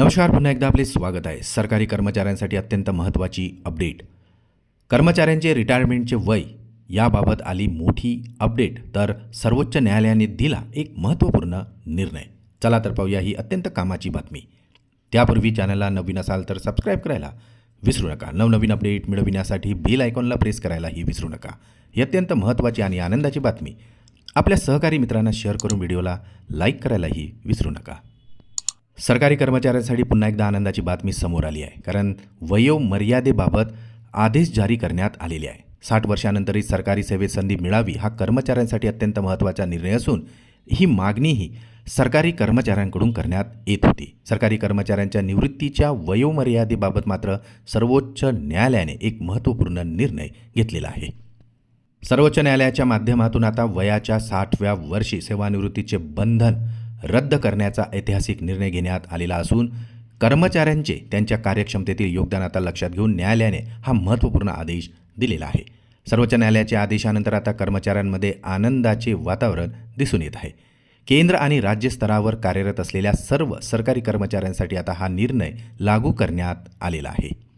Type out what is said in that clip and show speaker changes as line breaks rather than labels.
नमस्कार पुन्हा एकदा आपले स्वागत आहे. सरकारी कर्मचाऱ्यांसाठी अत्यंत महत्त्वाची अपडेट. कर्मचाऱ्यांचे रिटायरमेंटचे वय याबाबत आली मोठी अपडेट तर सर्वोच्च न्यायालयाने दिला एक महत्त्वपूर्ण निर्णय. चला तर पाहूया ही अत्यंत कामाची बातमी. त्यापूर्वी चॅनलला नवीन असाल तर सबस्क्राईब करायला विसरू नका. नवनवीन अपडेट मिळविण्यासाठी बेल आयकॉनला प्रेस करायलाही विसरू नका. ही अत्यंत महत्त्वाची आणि आनंदाची बातमी. आपल्या सहकारी मित्रांना शेअर करून व्हिडिओला लाईक करायलाही विसरू नका. सरकारी कर्मचाऱ्यांसाठी पुन्हा एकदा आनंदाची बातमी समोर आली आहे. कारण वयोमर्यादेबाबत आदेश जारी करण्यात आलेले आहे. साठ वर्षानंतरही सरकारी सेवेत संधी मिळावी हा कर्मचाऱ्यांसाठी अत्यंत महत्त्वाचा निर्णय असून ही मागणीही सरकारी कर्मचाऱ्यांकडून करण्यात येत होती. सरकारी कर्मचाऱ्यांच्या निवृत्तीच्या वयोमर्यादेबाबत मात्र सर्वोच्च न्यायालयाने एक महत्त्वपूर्ण निर्णय घेतलेला आहे. सर्वोच्च न्यायालयाच्या माध्यमातून आता वयाच्या साठव्या वर्षी सेवानिवृत्तीचे बंधन रद्द करण्याचा ऐतिहासिक निर्णय घेण्यात आलेला असून कर्मचाऱ्यांचे त्यांच्या कार्यक्षमतेतील योगदान आता लक्षात घेऊन न्यायालयाने हा महत्त्वपूर्ण आदेश दिलेला आहे. सर्वोच्च न्यायालयाच्या आदेशानंतर आता कर्मचाऱ्यांमध्ये आनंदाचे वातावरण दिसून येत आहे. केंद्र आणि राज्य स्तरावर कार्यरत असलेल्या सर्व सरकारी कर्मचाऱ्यांसाठी आता हा निर्णय लागू करण्यात आलेला आहे.